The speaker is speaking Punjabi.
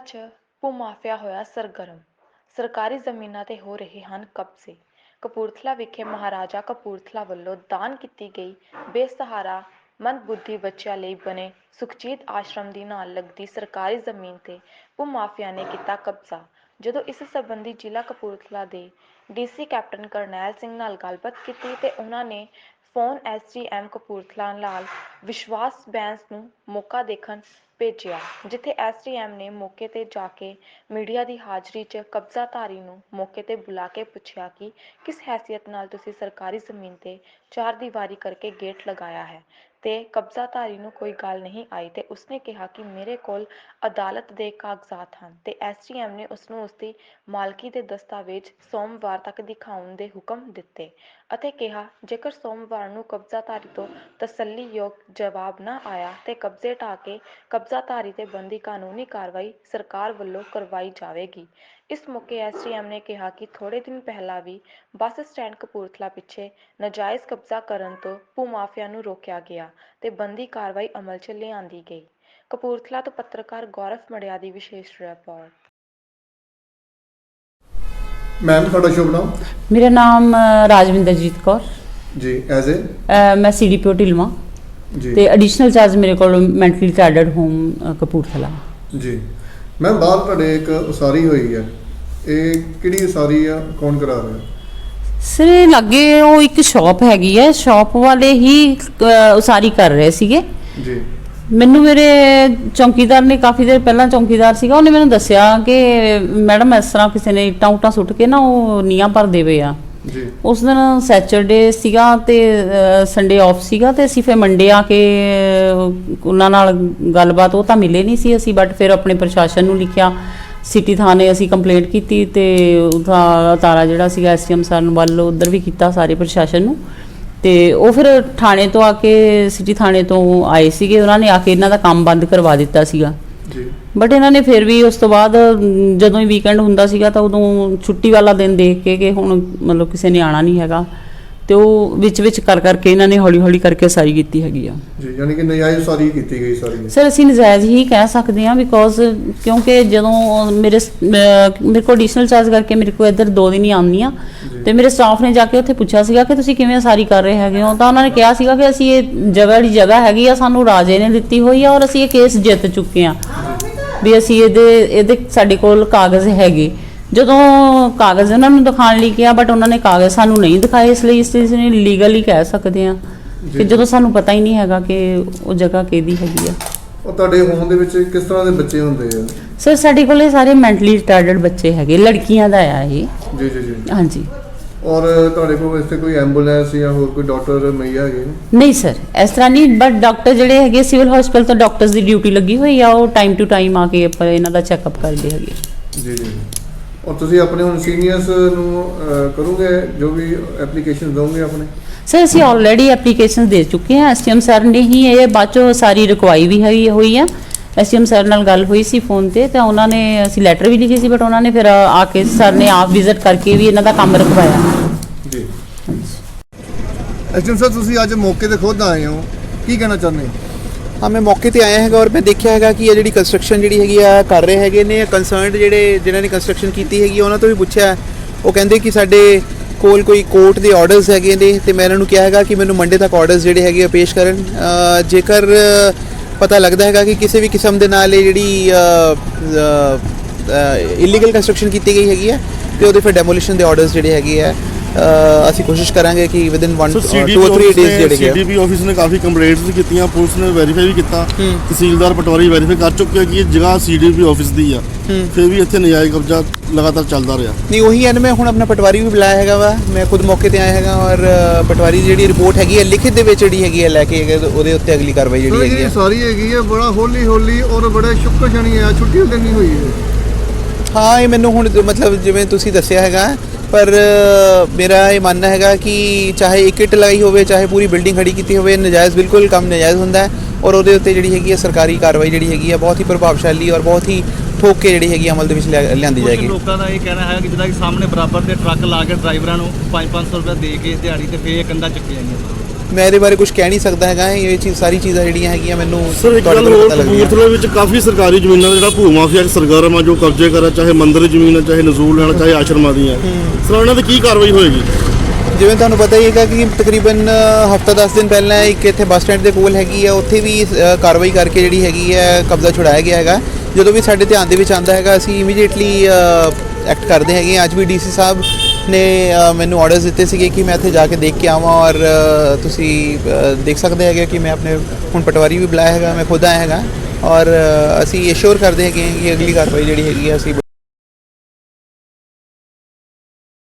'ਚ ਭੂ-ਮਾਫੀਆ ਹੋਇਆ ਸਰਗਰਮ। ਸਰਕਾਰੀ ਜ਼ਮੀਨਾਂ 'ਤੇ ਹੋ ਰਹੇ ਹਨ ਕਬਜ਼ੇ। ਕਪੂਰਥਲਾ ਵਿਖੇ ਮਹਾਰਾਜਾ ਕਪੂਰਥਲਾ ਵੱਲੋਂ ਦਾਨ ਕੀਤੀ ਗਈ ਬੇਸਹਾਰਾ ਮੰਦਬੁੱਧੀ ਬੱਚਿਆਂ ਲਈ ਬਣੇ ਸੁਖਜੀਤ ਆਸ਼ਰਮ ਦੀ ਨਾਲ ਲੱਗਦੀ ਸਰਕਾਰੀ ਜ਼ਮੀਨ 'ਤੇ ਭੂ-ਮਾਫੀਆ ਨੇ ਕੀਤਾ ਕਬਜ਼ਾ। ਜਦੋਂ ਇਸ ਸਬੰਧੀ ਜ਼ਿਲ੍ਹਾ ਕਪੂਰਥਲਾ ਦੇ ਡੀਸੀ ਕੈਪਟਨ ਕਰਨੈਲ ਸਿੰਘ ਨਾਲ ਗੱਲਬਾਤ ਕੀਤੀ ਤੇ ਉਹਨਾਂ ਨੇ ਫੋਨ ਐਸਡੀਐਮ ਕਪੂਰਥਲਾ ਨਾਲ ਵਿਸ਼ਵਾਸ ਬੈਂਸ ਨੂੰ ਮੌਕਾ ਦੇਖਣ ਭੇਜਿਆ, ਜਿੱਥੇ ਐਸਡੀਐਮ ਨੇ ਮੌਕੇ ਤੇ ਜਾ ਕੇ ਮੀਡੀਆ ਦੀ ਹਾਜ਼ਰੀ 'ਚ ਕਬਜ਼ਾਧਾਰੀ ਨੂੰ ਮੌਕੇ ਤੇ ਬੁਲਾ ਕੇ ਪੁੱਛਿਆ ਕਿ ਕਿਸ ਹੈਸੀਅਤ ਨਾਲ ਤੁਸੀਂ ਸਰਕਾਰੀ ਜ਼ਮੀਨ ਤੇ ਚਾਰ ਦੀਵਾਰੀ ਕਰਕੇ ਗੇਟ ਲਗਾਇਆ ਹੈ ਤੇ ਕਬਜ਼ਾਧਾਰੀ ਨੂੰ ਕੋਈ ਗੱਲ ਨਹੀਂ ਆਈ ਤੇ ਉਸਨੇ ਕਿਹਾ ਕਿ ਮੇਰੇ ਕੋਲ ਅਦਾਲਤ ਦੇ ਕਾਗਜ਼ਾਤ ਹਨ ਤੇ ਐਸਡੀਐਮ ਨੇ ਉਸਨੂੰ ਉਸਦੀ ਮਾਲਕੀ ਦੇ ਦਸਤਾਵੇਜ਼ ਸੋਮਵਾਰ ਤੱਕ ਦਿਖਾਉਣ ਦੇ ਹੁਕਮ ਦਿੱਤੇ। ਅਤੇ ਕਿਹਾ, ਜੇਕਰ ਸੋਮਵਾਰ ਨੂੰ ਕਬਜ਼ਾਧਾਰੀ ਤੋਂ ਤਸੱਲੀਯੋਗ ਜਵਾਬ ਨਾ ਆਇਆ ਤੇ ਕਬਜ਼ੇ ਢਾਹ ਕੇ ਕਬਜ਼ਾਧਾਰੀ ਤੇ ਬਣਦੀ ਕਾਨੂੰਨੀ ਕਾਰਵਾਈ ਸਰਕਾਰ ਵੱਲੋਂ ਕਰਵਾਈ ਜਾਵੇਗੀ। ਇਸ ਮੌਕੇ ਐਸਡੀਐਮ ਨੇ ਕਿਹਾ ਕਿ ਥੋੜੇ ਦਿਨ ਪਹਿਲਾਂ ਵੀ ਬੱਸ ਸਟੈਂਡ ਕਪੂਰਥਲਾ ਪਿੱਛੇ ਨਾਜਾਇਜ਼ ਕਬਜ਼ਾ ਕਰਨ ਤੋਂ ਭੂ-ਮਾਫੀਆ ਨੂੰ ਰੋਕਿਆ ਗਿਆ ਤੇ ਬਣਦੀ ਕਾਰਵਾਈ ਅਮਲ 'ਚ ਲਿਆਂਦੀ ਗਈ। ਕਪੂਰਥਲਾ ਤੋਂ ਪੱਤਰਕਾਰ ਗੌਰਵ ਮੜਿਆ ਦੀ ਵਿਸ਼ੇਸ਼ ਰਿਪੋਰਟ। ਮੈਮ ਤੁਹਾਡਾ ਸ਼ੁਭ ਨਾਮ? ਮੇਰਾ ਨਾਮ ਅ, ਰਾਜਵਿੰਦਰਜੀਤ ਕੌਰ। ਜੀ ਐਜ਼ ਏ ਅ, ਮੈਂ ਸੀਡੀਪੀਓ ਢਿਲਵਾਂ। ਜੀ। ਤੇ ਐਡੀਸ਼ਨਲ ਚਾਰਜ ਮੇਰੇ ਕੋਲ mentally retarded home uh, Kapurthala. ਜੀ। ਮੈਮ ਬਾਹਰ ਤੁਹਾਡੇ ਇੱਕ ਉਸਾਰੀ ਹੋਈ ਹੈ। ਇਹ ਕਿਹੜੀ ਉਸਾਰੀ ਆ? ਕੌਣ ਕਰਾ ਰਿਹਾ? ਸਰ ਇਹ ਲੱਗੇ ਉਹ ਇੱਕ ਸ਼ਾਪ ਹੈਗੀ ਹੈ। ਸ਼ਾਪ ਵਾਲੇ ਹੀ ਅ, ਉਸਾਰੀ ਕਰ ਰਹੇ ਸੀਗੇ। ਜੀ। ਮੈਨੂੰ ਮੇਰੇ ਚੌਕੀਦਾਰ ਨੇ ਕਾਫੀ ਦੇਰ ਪਹਿਲਾਂ ਚੌਕੀਦਾਰ ਸੀਗਾ ਉਹਨੇ ਮੈਨੂੰ ਦੱਸਿਆ ਕਿ ਮੈਡਮ ਇਸ ਤਰ੍ਹਾਂ ਕਿਸੇ ਨੇ ਇੱਟਾਂ ਉਟਾਂ ਸੁੱਟ ਕੇ ਨਾ ਉਹ ਨੀਆਂ ਭਰ ਦੇਵੇ ਆ। ਜੀ। ਉਸ ਦਿਨ ਸੈਚਰਡੇ ਸੀਗਾ ਤੇ ਸੰਡੇ ਆਫ ਸੀਗਾ ਤੇ ਅਸੀਂ ਫੇ ਮੰਡੇ ਆ ਕੇ ਉਹਨਾਂ ਨਾਲ ਗੱਲਬਾਤ ਉਹ ਤਾਂ ਮਿਲੇ ਨਹੀਂ ਸੀ ਅਸੀਂ ਬਟ ਫਿਰ ਆਪਣੇ ਪ੍ਰਸ਼ਾਸਨ ਨੂੰ ਲਿਖਿਆ। ਸਿਟੀ ਥਾਣੇ ਅਸੀਂ ਕੰਪਲੇਂਟ ਕੀਤੀ ਤੇ ਉਹਦਾ ਤਾਰਾ ਜਿਹੜਾ ਸੀਗਾ ਐਸਐਮ ਸਰ ਵੱਲ ਉਧਰ ਵੀ ਕੀਤਾ ਸਾਰੇ ਪ੍ਰਸ਼ਾਸਨ ਨੂੰ। ਤੇ ਉਹ ਫਿਰ ਥਾਣੇ ਤੋਂ ਆ ਕੇ ਸਿਟੀ ਥਾਣੇ ਤੋਂ ਆਏ ਸੀਗੇ। ਉਹਨਾਂ ਨੇ ਆ ਕੇ ਇਹਨਾਂ ਦਾ ਕੰਮ ਬੰਦ ਕਰਵਾ ਦਿੱਤਾ ਸੀਗਾ। ਜੀ। ਬਟ ਇਹਨਾਂ ਨੇ ਫਿਰ ਵੀ ਉਸ ਤੋਂ ਬਾਅਦ ਜਦੋਂ ਹੀ ਵੀਕਐਂਡ ਹੁੰਦਾ ਸੀਗਾ ਤਾਂ ਉਦੋਂ ਛੁੱਟੀ ਵਾਲਾ ਦਿਨ ਦੇਖ ਕੇ ਕਿ ਹੁਣ ਮਤਲਬ ਕਿਸੇ ਨੇ ਆਣਾ ਨਹੀਂ ਹੈਗਾ। ਤੇ ਉਹ ਵਿੱਚ ਵਿੱਚ ਕਰ ਕਰਕੇ ਇਹਨਾਂ ਨੇ ਹੌਲੀ ਹੌਲੀ ਕਰਕੇ ਸਾਰੀ ਕੀਤੀ ਹੈਗੀ ਆ। ਜੀ ਯਾਨੀ ਕਿ ਨਜਾਇਜ਼ ਉਸਾਰੀ ਕੀਤੀ ਗਈ ਸਾਰੀ। ਸਰ ਅਸੀਂ ਨਜਾਇਜ਼ ਹੀ ਕਹਿ ਸਕਦੇ ਹਾਂ ਬਿਕੋਜ਼ ਕਿਉਂਕਿ ਜਦੋਂ ਮੇਰੇ ਸ- ਮੇਰੇ ਕੋਲ ਐਡੀਸ਼ਨਲ ਚਾਰਜ ਕਰਕੇ ਮੇਰੇ ਕੋਲ ਇੱਧਰ ਦੋ ਦਿਨ ਹੀ ਆਉਂਦੀ ਆ ਤੇ ਮੇਰੇ ਸਟਾਫ ਨੇ ਜਾ ਕੇ ਉੱਥੇ ਪੁੱਛਿਆ ਸੀਗਾ ਕਿ ਤੁਸੀਂ ਕਿਵੇਂ ਸਾਰੀ ਕਰ ਰਹੇ ਹੈਗੇ ਹੋ ਤਾਂ ਉਹਨਾਂ ਨੇ ਕਿਹਾ ਸੀਗਾ ਕਿ ਅਸੀਂ ਇਹ ਜਗ੍ਹਾ ਜਿਹੜੀ ਜਗ੍ਹਾ ਹੈਗੀ ਆ ਸਾਨੂੰ ਰਾਜੇ ਨੇ ਦਿੱਤੀ ਹੋਈ ਆ ਔਰ ਅਸੀਂ ਇਹ ਕੇਸ ਜਿੱਤ ਚੁੱਕੇ ਆ। ਵੀ ਅਸੀਂ ਇਹਦੇ ਇਹਦੇ ਸਾਡੇ ਕੋਲ ਕਾਗਜ਼ ਹੈਗੇ। ਜਦੋਂ ਕਾਗਜ਼ ਉਹਨਾਂ ਨੂੰ ਦਿਖਾਉਣ ਲਈ ਕਿਹਾ ਬਟ ਉਹਨਾਂ ਨੇ ਕਾਗਜ਼ ਸਾਨੂੰ ਨਹੀਂ ਦਿਖਾਏ ਇਸ ਲਈ ਇਸ ਚੀਜ਼ ਨੇ ਲੀਗਲੀ ਕਹਿ ਸਕਦੇ ਆ ਕਿ। ਜਦੋਂ ਸਾਨੂੰ ਪਤਾ ਹੀ ਨਹੀਂ ਹੈਗਾ ਕਿ ਉਹ ਜਗ੍ਹਾ ਕਿਹਦੀ ਹੈਗੀ ਆ। ਉਹ ਤੁਹਾਡੇ ਹੋਮ ਦੇ ਵਿੱਚ ਕਿਸ ਤਰ੍ਹਾਂ ਦੇ ਬੱਚੇ ਹੁੰਦੇ ਆ? ਸਰ ਸਾਡੇ ਕੋਲੇ ਸਾਰੇ ਮੈਂਟਲੀ ਰਿਟਾਰਡਡ ਬੱਚੇ ਹੈਗੇ ਲੜਕੀਆਂ ਦਾ ਆ ਇਹ। ਜੀ ਜੀ ਜੀ। ਹਾਂਜੀ। ਔਰ ਤੁਹਾਡੇ ਕੋਲ ਇੱਥੇ ਕੋਈ ਐਂਬੂਲੈਂਸ ਜਾਂ ਹੋਰ ਕੋਈ ਡਾਕਟਰ ਮਈਆ ਹੈਗੇ? ਨਹੀਂ ਸਰ ਇਸ ਤਰ੍ਹਾਂ ਨਹੀਂ ਬਟ ਡਾਕਟਰ ਜਿਹੜੇ ਹੈਗੇ ਸਿਵਲ ਹਸਪੀਟਲ ਤੋਂ ਡਾਕਟਰਸ ਦੀ ਡਿਊਟੀ ਲੱਗੀ ਹੋਈ ਆ ਉਹ ਟਾਈਮ ਟੂ ਟਾਈਮ ਆ ਕੇ ਆਪਾਂ ਇਹਨਾਂ ਦਾ ਚੈੱਕਅਪ ਕਰਦੇ ਹੈਗੇ। ਜੀ ਜੀ। ਔਰ ਤੁਸੀਂ ਆਪਣੇ ਹੁਣ ਸੀਨੀਅਰਸ ਨੂੰ ਅਹ, ਕਰੋਗੇ ਜੋ ਵੀ ਐਪਲੀਕੇਸ਼ਨ ਦੋਗੇ ਆਪਣੇ? ਸਰ ਅਸੀਂ ਆਲਰੇਡੀ ਐਪਲੀਕੇਸ਼ਨ ਦੇ ਚੁੱਕੇ ਹਾਂ। ਐਸਟੀਐਮ ਸਰ ਨੇ ਹੀ ਇਹ ਬਾਅਦ ਸਾਰੀ ਰਿਕਵਾਈ ਵੀ ਹੈਗੀ ਹੋਈ ਆ। ਐਸਟੀਐਮ ਸਰ ਨਾਲ ਗੱਲ ਹੋਈ ਸੀ ਫੋਨ ਤੇ ਤਾਂ ਉਹਨਾਂ ਨੇ ਅਸੀਂ ਲੈਟਰ ਵੀ ਲਿਖੀ ਸੀ ਬਟ ਉਹਨਾਂ ਨੇ ਫਿਰ ਆ ਕੇ ਸਰ ਨੇ ਆਪ ਵਿਜ਼ਿਟ ਕਰਕੇ ਵੀ ਇਹਨਾਂ ਦਾ ਕੰਮ ਰਖਵਾਇਆ ਜੀ। ਐਸਐਮ ਸਰ ਤੁਸੀਂ ਅੱਜ ਮੌਕੇ ਤੇ ਖੁਦ ਆਏ ਹੋ। ਕੀ ਕਹਿਣਾ ਚਾਹੁੰਦੇ ਹੋ? ਹਾਂ ਮੈਂ ਮੌਕੇ ਤੇ ਆਇਆ ਹੈਗਾ ਔਰ ਮੈਂ ਦੇਖਿਆ ਹੈਗਾ ਕਿ ਇਹ ਜਿਹੜੀ ਕੰਸਟਰਕਸ਼ਨ ਜਿਹੜੀ ਹੈਗੀ ਆ ਕਰ ਰਹੇ ਹੈਗੇ ਨੇ ਕੰਸਰਨਡ ਜਿਹੜੇ ਜਿਨ੍ਹਾਂ ਨੇ ਕੰਸਟਰਕਸ਼ਨ ਕੀਤੀ ਹੈਗੀ ਆ, ਉਹਨਾਂ ਤੋਂ ਵੀ ਪੁੱਛਿਆ। ਉਹ ਕਹਿੰਦੇ ਕਿ ਸਾਡੇ ਕੋਲ ਕੋਈ ਕੋਰਟ ਦੇ ਆਰਡਰਸ ਹੈਗੇ ਨੇ ਤੇ ਮੈਂ ਇਹਨਾਂ ਨੂੰ ਕਿਹਾ ਹੈਗਾ ਕਿ ਮੈਨੂੰ ਮੰਡੇ ਤੱਕ ਆਰਡਰਸ ਜਿਹੜੇ ਹੈਗੇ ਆ ਪੇਸ਼ ਕਰਨ। ਜੇਕਰ ਪਤਾ ਲੱਗਦਾ ਹੈਗਾ ਕਿ ਕਿਸੇ ਵੀ ਕਿਸਮ ਦੇ ਨਾਲ ਇਹ ਜਿਹੜੀ ਇਲੀਗਲ ਕੰਸਟਰਕਸ਼ਨ ਕੀਤੀ ਗਈ ਹੈਗੀ ਹੈ ਤੇ ਉਹਦੇ ਫਿਰ ਡੈਮੋਲੀਸ਼ਨ ਦੇ ਆਰਡਰਸ ਜਿਹੜੇ ਹੈਗੇ ਆ ਅਸੀਂ ਕੋਸ਼ਿਸ਼ ਕਰਾਂਗੇ ਕਿ within 1 so 2 CDP 3 office days ਜਿਹੜੇ ਆ। ਸੀਡੀਪੀ ਆਫਿਸ ਨੇ ਕਾਫੀ ਕੰਪਲੇਂਟਸ ਵੀ ਕੀਤੀਆਂ ਪੁਲਿਸ ਨੇ ਵੈਰੀਫਾਈ ਵੀ ਕੀਤਾ। ਤਹਿਸੀਲਦਾਰ ਪਟਵਾਰੀ ਵੈਰੀਫਾਈ ਕਰ ਚੁੱਕੇ ਆ ਕਿ ਇਹ ਜਗ੍ਹਾ ਸੀਡੀਪੀ ਆਫਿਸ ਦੀ ਆ। ਫਿਰ ਵੀ ਇੱਥੇ ਨਜਾਇਜ਼ ਕਬਜ਼ਾ ਲਗਾਤਾਰ ਚੱਲਦਾ ਰਿਹਾ ਨਹੀਂ ਉਹੀ ਹੈ ਨਾ ਮੈਂ ਹੁਣ ਆਪਣਾ ਪਟਵਾਰੀ ਵੀ ਬੁਲਾਇਆ ਹੈਗਾ ਵਾ ਮੈਂ ਖੁਦ ਮੌਕੇ ਤੇ ਆਇਆ ਹੈਗਾ ਔਰ ਪਟਵਾਰੀ ਜਿਹੜੀ ਰਿਪੋਰਟ ਹੈਗੀ ਹੈ ਲਿਖਿਤ ਦੇ ਵਿੱਚ ਜਿਹੜੀ ਹੈਗੀ ਹੈ ਲੈ ਕੇ ਉਹਦੇ ਉੱਤੇ ਅਗਲੀ ਕਾਰਵਾਈ ਜਿਹੜੀ ਹੈਗੀ ਹੈ ਸਾਰੀ ਹੈਗੀ ਹੈ ਬੜਾ ਹੌਲੀ ਹੌਲੀ ਔਰ ਬੜੇ ਸ਼ੁਕਰ ਸ਼ਨੀ ਆ ਛੁੱਟੀ ਨਹੀਂ ਹੋਈ ਹੈ ਹਾਂ ਇਹ ਮੈਨੂੰ ਹੁਣ ਮਤਲਬ ਜਿਵੇਂ ਤੁਸੀਂ ਦੱਸਿਆ ਹੈਗਾ ਪਰ ਮੇਰਾ ਇਹ ਮੰਨਣਾ ਹੈਗਾ ਕਿ ਚਾਹੇ ਇੱਕ ਇੱਟ ਲਗਾਈ ਹੋਵੇ ਚਾਹੇ ਪੂਰੀ ਬਿਲਡਿੰਗ ਖੜੀ ਕੀਤੀ ਹੋਵੇ ਨਜਾਇਜ਼ ਬਿਲਕੁਲ ਕੰਮ ਨਜਾਇਜ਼ ਹੁੰਦਾ ਹੈ ਔਰ ਉਹਦੇ ਉੱਤੇ ਜਿਹੜੀ ਹੈਗੀ ਹੈ ਸਰਕਾਰੀ ਕਾਰਵਾਈ ਜਿਹੜੀ ਹੈਗੀ ਹੈ ਬਹੁਤ ਹੀ ਪ੍ਰਭਾਵਸ਼ਾਲੀ ਔਰ ਬਹੁਤ ਹੀ ਠੋਕ ਕੇ ਜਿਹੜੀ ਹੈਗੀ ਹੈ ਅਮਲ ਦੇ ਵਿੱਚ ਲਿਆ- ਲਿਆਂਦੀ ਜਾਏਗੀ। ਲੋਕਾਂ ਦਾ ਇਹ ਕਹਿਣਾ ਹੈ ਕਿ ਜਿੱਦਾਂ ਕਿ ਸਾਹਮਣੇ ਬਰਾਬਰ ਤੇ ਟਰੱਕ ਲਾ ਕੇ ਡਰਾਈਵਰਾਂ ਨੂੰ 5-500 ਰੁਪਏ ਦੇ ਕੇ ਦਿਹਾੜੀ ਤੇ ਫੇਰ ਕੰਦਾ ਚੱਕੀ ਜਾਂਦੀਆਂ ਮੈਂ ਇਹਦੇ ਬਾਰੇ ਕੁਝ ਕਹਿ ਨਹੀਂ ਸਕਦਾ ਹੈਗਾ ਇਹ ਚੀਜ਼ ਸਾਰੀ ਚੀਜ਼ਾਂ ਜਿਹੜੀਆਂ ਹੈਗੀਆਂ ਮੈਨੂੰ ਸਰ ਇੱਕ ਗੱਲ ਹੋਰ। ਕਪੂਰਥਲੇ ਵਿੱਚ ਕਾਫੀ ਸਰਕਾਰੀ ਜ਼ਮੀਨਾਂ ਦਾ ਜਿਹੜਾ ਭੂ ਮਾਫੀਆ ਸਰਗਰਮ ਆ ਜੋ ਕਬਜ਼ੇ ਕਰਾ ਚਾਹੇ ਮੰਦਿਰ ਜ਼ਮੀਨ ਚਾਹੇ ਨਜ਼ੂਲ ਲੈਣਾ ਚਾਹੇ ਆਸ਼ਰਮਾਂ ਦੀਆਂ ਸਰ ਉਹਨਾਂ ਦੀ ਕੀ ਕਾਰਵਾਈ ਹੋਏਗੀ ਜਿਵੇਂ ਤੁਹਾਨੂੰ ਪਤਾ ਹੀ ਹੈਗਾ ਕਿ ਤਕਰੀਬਨ ਹਫਤਾ 10 ਦਿਨ ਪਹਿਲਾਂ ਇੱਕ ਇੱਥੇ ਬੱਸ ਸਟੈਂਡ ਦੇ ਕੋਲ ਹੈਗੀ ਆ ਉੱਥੇ ਵੀ ਕਾਰਵਾਈ ਕਰਕੇ ਜਿਹੜੀ ਹੈਗੀ ਹੈ ਕਬਜ਼ਾ ਛੁਡਾਇਆ ਗਿਆ ਹੈਗਾ ਜਦੋਂ ਵੀ ਸਾਡੇ ਧਿਆਨ ਦੇ ਵਿੱਚ ਆਂਦਾ ਹੈਗਾ ਅਸੀਂ ਇਮੀਡੀਏਟਲੀ ਐਕਟ ਕਰਦੇ ਹੈਗੇ। ਅੱਜ ਵੀ ਡੀਸੀ ਸਾਹਿਬ ਨੇ ਮੈਨੂੰ ਆਰਡਰਸ ਦਿੱਤੇ ਸੀਗੇ ਕਿ ਮੈਂ ਇੱਥੇ ਜਾ ਕੇ ਦੇਖ ਕੇ ਆਵਾਂ ਔਰ ਤੁਸੀਂ ਦੇਖ ਸਕਦੇ ਹੈਗੇ ਕਿ ਮੈਂ ਆਪਣੇ ਹੁਣ ਪਟਵਾਰੀ ਵੀ ਬੁਲਾਇਆ ਹੈਗਾ, ਮੈਂ ਖੁਦ ਆਇਆ ਹੈਗਾ। ਔਰ ਅਸੀਂ ਅਸ਼ੋਰ ਕਰਦੇ ਹੈਗੇ ਕਿ ਅਗਲੀ ਕਾਰਵਾਈ ਜਿਹੜੀ ਹੈਗੀ ਆ, ਅਸੀਂ